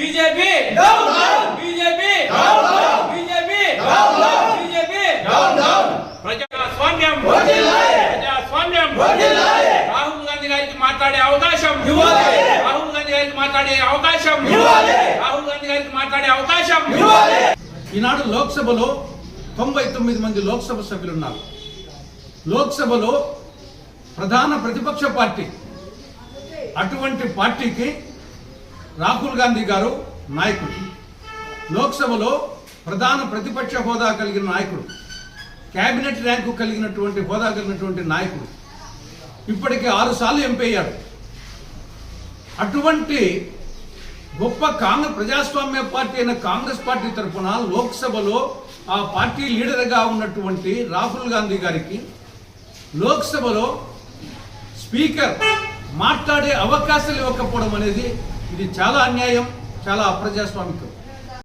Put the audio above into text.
BJP! BJP! BJP! BJP! ప్రజాస్వామ్యం! ప్రజాస్వామ్యం! రాహుల్ గాంధీ గారికి మాట్లాడే అవకాశం! రాహుల్ గాంధీ గారికి మాట్లాడే అవకాశం! రాహుల్ గాంధీ గారికి మాట్లాడే అవకాశం! ఈనాడు లోక్సభలో తొంభై తొమ్మిది మంది లోక్సభ సభ్యులు ఉన్నారు లోక్సభలో ప్రధాన ప్రతిపక్ష పార్టీ అటువంటి పార్టీకి రాహుల్ గాంధీ గారు నాయకుడు. లోక్సభలో ప్రధాన ప్రతిపక్ష హోదా కలిగిన నాయకుడు. క్యాబినెట్ ర్యాంకు కలిగినటువంటి హోదా కలిగినటువంటి నాయకుడు. ఇప్పటికే ఆరుసార్లు ఎంపీ అయ్యాడు. అటువంటి గొప్ప కాంగ్రెస్ ప్రజాస్వామ్య పార్టీ అయిన కాంగ్రెస్ పార్టీ తరఫున లోక్సభలో ఆ పార్టీ లీడర్గా ఉన్నటువంటి రాహుల్ గాంధీ గారికి లోక్సభలో స్పీకర్ మాట్లాడే అవకాశాలు ఇవ్వకపోవడం అనేది ఇది చాలా అన్యాయం చాలా అప్రజాస్వామికం.